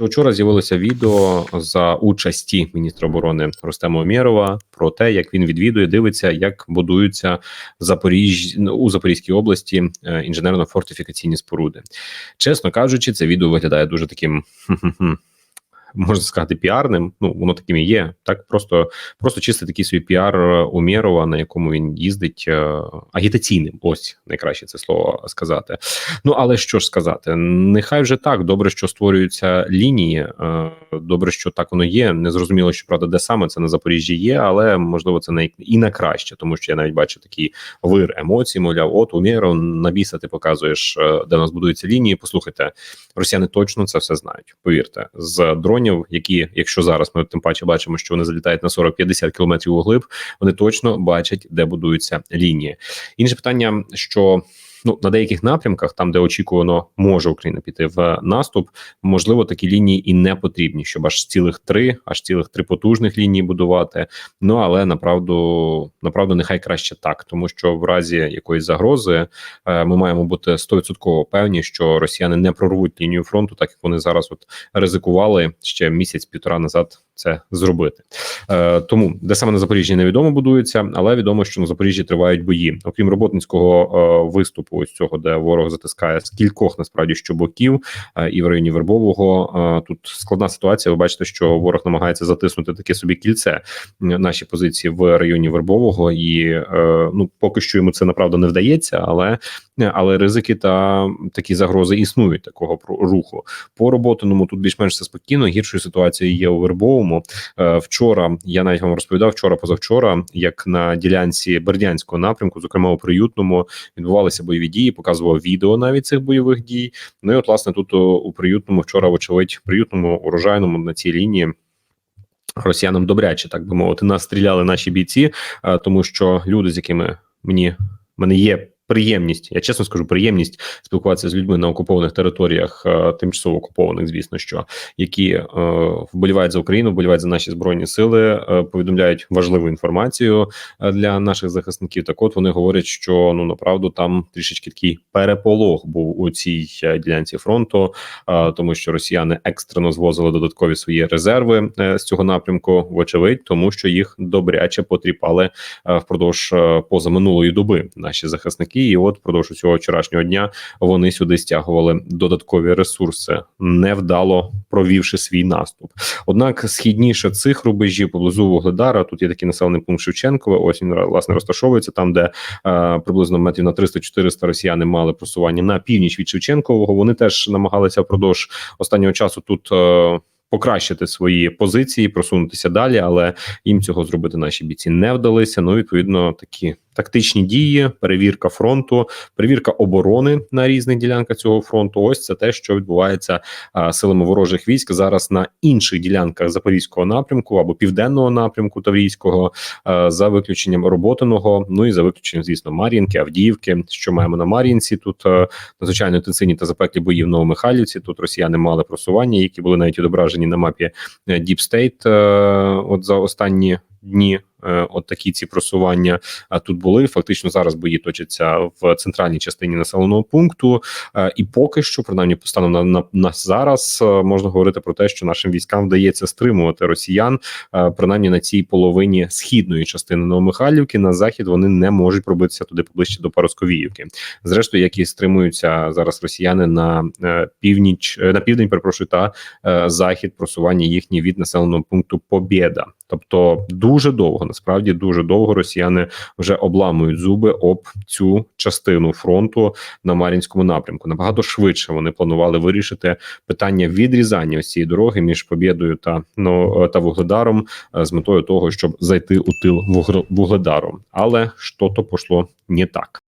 Вчора з'явилося відео за участі міністра оборони Рустема Омєрова про те, як він відвідує, дивиться, як будуються Запоріж... у Запорізькій області е, інженерно-фортифікаційні споруди. Чесно кажучи, це відео виглядає дуже таким. Можна сказати, піарним. Ну воно таким і є. Так просто просто чисто такий свій піар Умєрова, на якому він їздить е, агітаційним. Ось найкраще це слово сказати. Ну але що ж сказати, нехай вже так добре, що створюються лінії. е, Добре, що так воно є. Не зрозуміло, що правда, де саме це на Запоріжжі є, але можливо це не і на краще, тому що я навіть бачу такий вир емоцій. Мовляв, от Умєров, на біса ти показуєш, е, де у нас будуються лінії. Послухайте, росіяни точно це все знають. Повірте, з дронів, які, якщо зараз ми тим паче бачимо, що вони залітають на 40-50 кілометрів углиб, вони точно бачать, де будуються лінії. Інше питання, що ну на деяких напрямках, там де очікувано може Україна піти в наступ, можливо, такі лінії і не потрібні, щоб аж цілих три, аж цілих три потужних лінії будувати. Ну але направду, направду, нехай краще так, тому що в разі якоїсь загрози е, ми маємо бути 100% певні, що росіяни не прорвуть лінію фронту, так як вони зараз от ризикували ще місяць-півтора назад це зробити. Е, тому де саме на Запоріжжі невідомо будується, але відомо, що на Запоріжжі тривають бої. Окрім роботницького е, виступу, ось цього, де ворог затискає з кількох насправді що боків, е, і в районі Вербового е, тут складна ситуація. Ви бачите, що ворог намагається затиснути таке собі кільце наші позиції в районі Вербового, і е, ну поки що йому це направда не вдається, але але ризики та такі загрози існують такого руху. По роботиному тут більш-менш все спокійно. Гіршою ситуацією є у Вербовому. Вчора я навіть вам розповідав вчора, позавчора, як на ділянці Бердянського напрямку, зокрема у приютному, відбувалися бойові дії. Показував відео навіть цих бойових дій. Ну і от власне тут у приютному вчора, вочевидь, приютному урожайному на цій лінії. Росіянам добряче, так би мовити, нас стріляли наші бійці, е, тому що люди, з якими мені мене є приємність, я чесно скажу, приємність спілкуватися з людьми на окупованих територіях, е, тимчасово окупованих, звісно, що які е, вболівають за Україну, вболівають за наші збройні сили, е, повідомляють важливу інформацію для наших захисників. Так, от вони говорять, що ну направду там трішечки такий переполох був у цій ділянці фронту, тому що росіяни екстрено звозили додаткові свої резерви з цього напрямку, вочевидь, тому що їх добряче потріпали впродовж позаминулої доби наші захисники. І от впродовж цього вчорашнього дня вони сюди стягували додаткові ресурси, невдало провівши свій наступ. Однак східніше цих рубежів поблизу Вугледара, тут є такий населений пункт Шевченкове. Ось він власне розташовується там, де е, приблизно метрів на 300-400 росіяни мали просування на північ від Шевченкового. Вони теж намагалися впродовж останнього часу тут. Е, Покращити свої позиції, просунутися далі, але їм цього зробити наші бійці не вдалося. Ну, відповідно, такі тактичні дії, перевірка фронту, перевірка оборони на різних ділянках цього фронту. Ось це те, що відбувається силами ворожих військ зараз на інших ділянках запорізького напрямку або південного напрямку Таврійського, за виключенням роботиного. Ну і за виключенням, звісно, Мар'їнки, Авдіївки. Що маємо на Мар'їнці? Тут надзвичайно інтенсивні та запеклі бої в Новомихайлівці. Тут росіяни мали просування, які були навіть відображені на мапі е, Deep State, е, От за останні дні. Е, От такі ці просування тут були. Фактично зараз бої точаться в центральній частині населеного пункту, Е, і поки що, принаймні, станом на, на, на зараз, е, можна говорити про те, що нашим військам вдається стримувати росіян, принаймні на цій половині східної частини Новомихайлівки. На захід вони не можуть пробитися туди поближче до Паросковіївки. Зрештою, як і стримуються зараз росіяни на північ на південь, перепрошую, та захід просування їхні від населеного пункту Побєда. Тобто дуже довго, насправді дуже довго росіяни вже обламують зуби об цю частину фронту на Мар'їнському напрямку. Набагато швидше вони планували вирішити питання відрізання цієї дороги між Побєдою та ну та Вугледаром е, з метою того, щоб зайти у тил Вугледару. Але що то пошло не так.